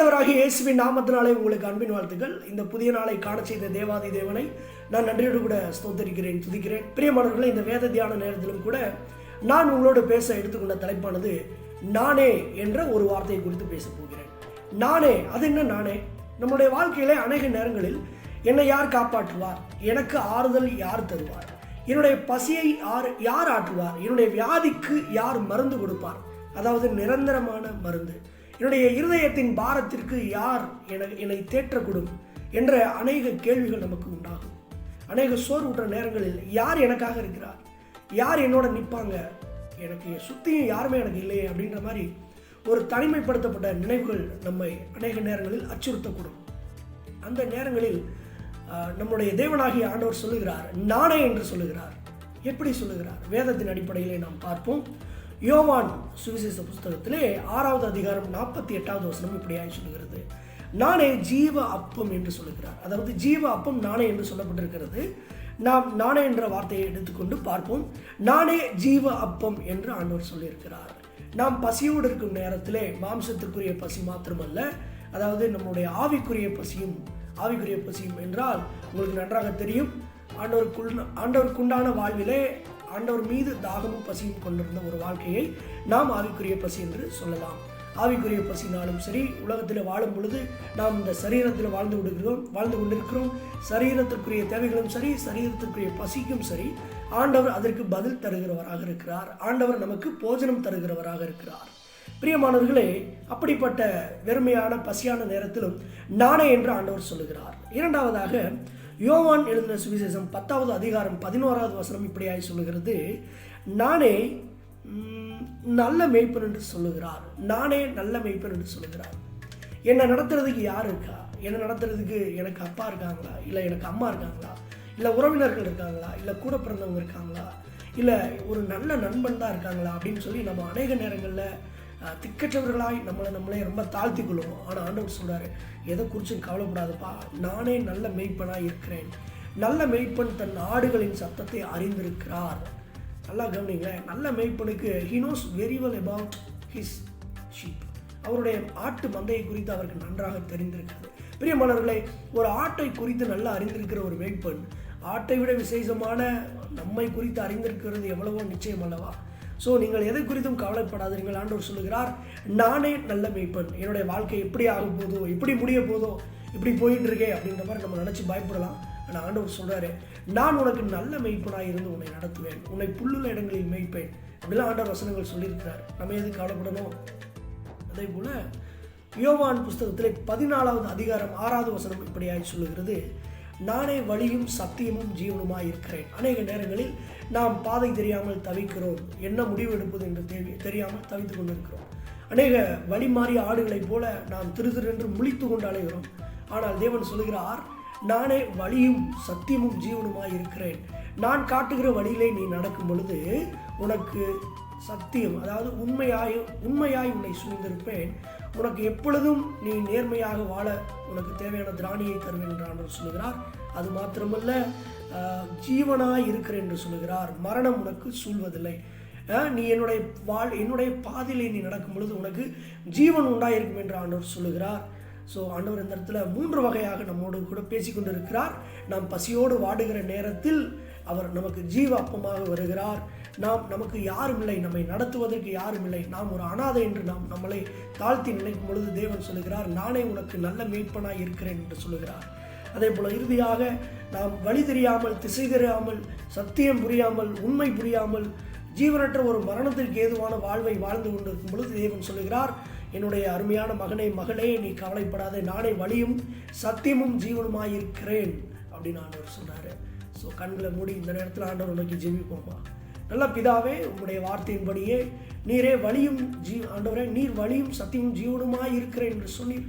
ஆண்டவராகிய இயேசுவின் நாமத்தினாலே உங்களுக்கு அன்பின் வாழ்த்துக்கள். இந்த புதிய நாளை காண செய்த தேவாதி தேவனை நான் நன்றியோடு கூட ஸ்தோத்தரிக்கிறேன் துதிக்கிறேன். பிரியமானவர்களை இந்த வேத தியான நேரத்திலும் கூட நான் உங்களோடு பேச எடுத்துக்கொண்ட தலைப்பானது நானே என்ற ஒரு வார்த்தையை குறித்து பேச போகிறேன். நானே அது என்ன நானே? நம்முடைய வாழ்க்கையிலே அநேக நேரங்களில் என்னை யார் காப்பாற்றுவார்? எனக்கு ஆறுதல் யார் தருவார்? என்னுடைய பசியை யார் யார் ஆற்றுவார்? என்னுடைய வியாதிக்கு யார் மருந்து கொடுப்பார்? அதாவது நிரந்தரமான மருந்து. என்னுடைய இருதயத்தின் பாரத்திற்கு யார் என என்னை தேற்றக்கூடும் என்ற அநேக கேள்விகள் நமக்கு உண்டாகும். அநேக சோர்வுற்ற நேரங்களில் யார் எனக்காக இருக்கிறார்? யார் என்னோட நிற்பாங்க? எனக்கு சுற்றியும் யாருமே எனக்கு இல்லையே அப்படின்ற மாதிரி ஒரு தனிமைப்படுத்தப்பட்ட நினைவுகள் நம்மை அநேக நேரங்களில் அச்சுறுத்தக்கூடும். அந்த நேரங்களில் நம்முடைய தேவனாகிய ஆண்டவர் சொல்லுகிறார் நானே என்று சொல்லுகிறார். எப்படி சொல்லுகிறார்? வேதத்தின் அடிப்படையிலே நாம் பார்ப்போம். யோவான் சுவிசேஷ புஸ்தகத்திலே ஆறாவது அதிகாரம் நாற்பத்தி எட்டாவது வசனம் இப்படியாய் சொல்லுகிறது. நானே ஜீவ அப்பம் என்று சொல்லுகிறார். அதாவது ஜீவ அப்பம் நானே என்று சொல்லப்பட்டிருக்கிறது. நாம் நானே என்ற வார்த்தையை எடுத்துக்கொண்டு பார்ப்போம். நானே ஜீவ அப்பம் என்று ஆண்டவர் சொல்லியிருக்கிறார். நாம் பசியோடு இருக்கும் நேரத்திலே மாம்சத்திற்குரிய பசி மாத்திரமல்ல அதாவது நம்முடைய ஆவிக்குரிய பசியும் ஆவிக்குரிய பசியும் என்றால் உங்களுக்கு நன்றாக தெரியும். ஆண்டவருக்குள் ஆண்டவருக்குண்டான வாழ்விலே ஆண்டவர் மீது தாகமும் பசியும் கொண்டிருந்த ஒரு வாழ்க்கையை நாம் ஆவிக்குரிய பசி என்று சொல்லலாம். ஆவிக்குரிய பசினாலும் சரி உலகத்தில் வாழும் பொழுது நாம் இந்த சரீரத்தில் வாழ்ந்து விடுகிறோம் வாழ்ந்து கொண்டிருக்கிறோம். சரீரத்திற்குரிய தேவைகளும் சரி சரீரத்திற்குரிய பசிக்கும் சரி ஆண்டவர் அதற்கு பதில் தருகிறவராக இருக்கிறார். ஆண்டவர் நமக்கு போஜனம் தருகிறவராக இருக்கிறார். பிரியமானவர்களே அப்படிப்பட்ட வெறுமையான பசியான நேரத்திலும் நானே என்று ஆண்டவர் சொல்லுகிறார். இரண்டாவதாக யோவான் எழுதின சுவிசேஷம் பத்தாவது அதிகாரம் பதினோராவது வசனம் இப்படியாய் சொல்லுகிறது. நானே நல்ல மெய்ப்பன் என்று சொல்லுகிறார். நானே நல்ல மெய்ப்பன் என்று சொல்லுகிறார். என்னை நடத்துறதுக்கு யார் இருக்கா? என்னை நடத்துறதுக்கு எனக்கு அப்பா இருக்காங்களா? இல்லை எனக்கு அம்மா இருக்காங்களா? இல்லை உறவினர்கள் இருக்காங்களா? இல்லை கூட பிறந்தவங்க இருக்காங்களா? இல்லை ஒரு நல்ல நண்பன் தான் இருக்காங்களா? அப்படின்னு சொல்லி நம்ம அநேக நேரங்களில் திக்கற்றவர்களாய் நம்மளை நம்மளே ரொம்ப தாழ்த்தி கொள்ளுவோம் ஆனால் ஆண்டவர் சொல்கிறாரு எதை குறிச்சும் கவலைப்படாதப்பா. நானே நல்ல மெய்ப்பனாக இருக்கிறேன். நல்ல மெய்ப்பன் தன் ஆடுகளின் சத்தத்தை அறிந்திருக்கிறார். நல்லா கவனிங்களேன். நல்ல மெய்ப்பனுக்கு he knows very well about his sheep அவருடைய ஆட்டு மந்தையை குறித்து அவருக்கு நன்றாக தெரிந்திருக்கிறது. பிரியமானவர்களே ஒரு ஆட்டை குறித்து நல்லா அறிந்திருக்கிற ஒரு மெய்ப்பன் ஆட்டை விட விசேஷமான நம்மை குறித்து அறிந்திருக்கிறது எவ்வளவோ நிச்சயம் அல்லவா? ஸோ நீங்கள் எதை குறித்தும் கவலைப்படாதீர்கள் ஆண்டவர் சொல்லுகிறார் நானே நல்ல மெய்ப்பன். என்னுடைய வாழ்க்கை எப்படி ஆக போதோ எப்படி முடிய போதோ இப்படி போயிட்டு இருக்கே அப்படின்ற மாதிரி நம்ம நினச்சி பயப்படலாம். ஆனால் ஆண்டவர் சொல்கிறாரு நான் உனக்கு நல்ல மெய்ப்பனாக இருந்து உன்னை நடத்துவேன். உன்னை புல்லுள்ள இடங்களில் மெய்ப்பேன். அப்படிலாம் ஆண்டவர் வசனங்கள் சொல்லியிருக்கிறார். நம்ம எது கவலைப்படணும்? அதே போல் யோவான் புஸ்தகத்திலே பதினாலாவது அதிகாரம் ஆறாவது வசனம் இப்படியாக சொல்லுகிறது நானே வழியும் சத்தியமும் ஜீவனுமாய் இருக்கிறேன். அநேக நேரங்களில் நாம் பாதை தெரியாமல் தவிக்கிறோம். என்ன முடிவு எடுப்பது என்று தெரியாமல் தவித்துக் கொண்டிருக்கிறோம். அநேக வழி மாறிய ஆடுகளைப் போல நாம் திரு திருவென்று முழித்து கொண்டு அலைகிறோம். ஆனால் தேவன் சொல்கிறார் நானே வழியும் சத்தியமும் ஜீவனுமாய் இருக்கிறேன். நான் காட்டுகிற வழியிலே நீ நடக்கும் பொழுது உனக்கு சத்தியம் அதாவது உண்மையாய் உண்மையாய் உன்னை சூழ்ந்திருப்பேன். உனக்கு எப்பொழுதும் நீ நேர்மையாக வாழ உனக்கு தேவையான திராணியை தருவேன் என்று சொல்லுகிறார். அது மாத்திரமல்ல ஜீவனாய் இருக்கிறேன் என்று சொல்லுகிறார். மரணம் உனக்கு சூழ்வதில்லை. நீ என்னுடைய வாழ் என்னுடைய பாதையிலே நீ நடக்கும் பொழுது உனக்கு ஜீவன் உண்டாயிருக்கும் என்று ஆண்டவர் சொல்லுகிறார். ஸோ ஆண்டவர் இந்த இடத்துல மூன்று வகையாக நம்மோடு கூட பேசிக்கொண்டிருக்கிறார். நாம் பசியோடு வாடுகிற நேரத்தில் அவர் நமக்கு ஜீவ அப்பமாக வருகிறார். நாம் நமக்கு யாரும் இல்லை நம்மை நடத்துவதற்கு யாரும் இல்லை நாம் ஒரு அனாதை என்று நாம் நம்மளை தாழ்த்தி நினைக்கும் பொழுது தேவன் சொல்லுகிறார் நானே உனக்கு நல்ல மீட்பனாய் இருக்கிறேன் என்று சொல்லுகிறார். அதே போல இறுதியாக நாம் வழி தெரியாமல் திசை தெரியாமல் சத்தியம் புரியாமல் உண்மை புரியாமல் ஜீவனற்ற ஒரு மரணத்திற்கு ஏதுவான வாழ்வை வாழ்ந்து கொண்டிருக்கும் பொழுது தேவன் சொல்லுகிறார் என்னுடைய அருமையான மகனே மகளே நீ கவலைப்படாதே. நானே வழியும் சத்தியமும் ஜீவனுமாய் இருக்கிறேன் அப்படின்னு ஆண்டவர் சொன்னார் ஸோ கண்களை மூடி இந்த நேரத்தில் ஆண்டவர் நோக்கி ஜெபிப்போம்மா நல்ல பிதாவே உங்களுடைய வார்த்தையின்படியே நீரே வழியும் ஜீ ஆண்டவரே நீர் வழியும் சத்தியமும் ஜீவனுமாய் இருக்கிறேன் என்று சொன்னீர்.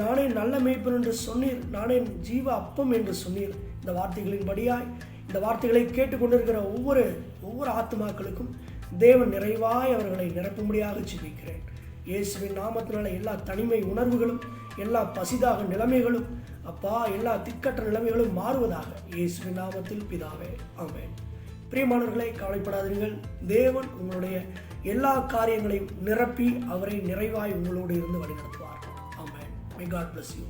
நானே நல்ல மேய்ப்பன் என்று சொன்னீர். நானே ஜீவ அப்பம் என்று சொன்னீர். இந்த வார்த்தைகளின்படியாய் இந்த வார்த்தைகளை கேட்டுக்கொண்டிருக்கிற ஒவ்வொரு ஒவ்வொரு ஆத்மாக்களுக்கும் தேவன் நிறைவாய் அவர்களை நிரப்பும்படியாக ஜெபிக்கிறேன். இயேசுவின் நாமத்தினால எல்லா தனிமை உணர்வுகளும் எல்லா பசிதாக நிலைமைகளும் அப்பா எல்லா திக்கற்ற நிலைமைகளும் மாறுவதாக இயேசுவின் நாமத்தில் பிதாவே ஆமேன். பிரியமானவர்களை கவலைப்படாதீர்கள். தேவன் உங்களுடைய எல்லா காரியங்களையும் நிரப்பி அவரை நிறைவாய் உங்களோடு இருந்து வழிநடத்துவார். ஆமேன். May God bless you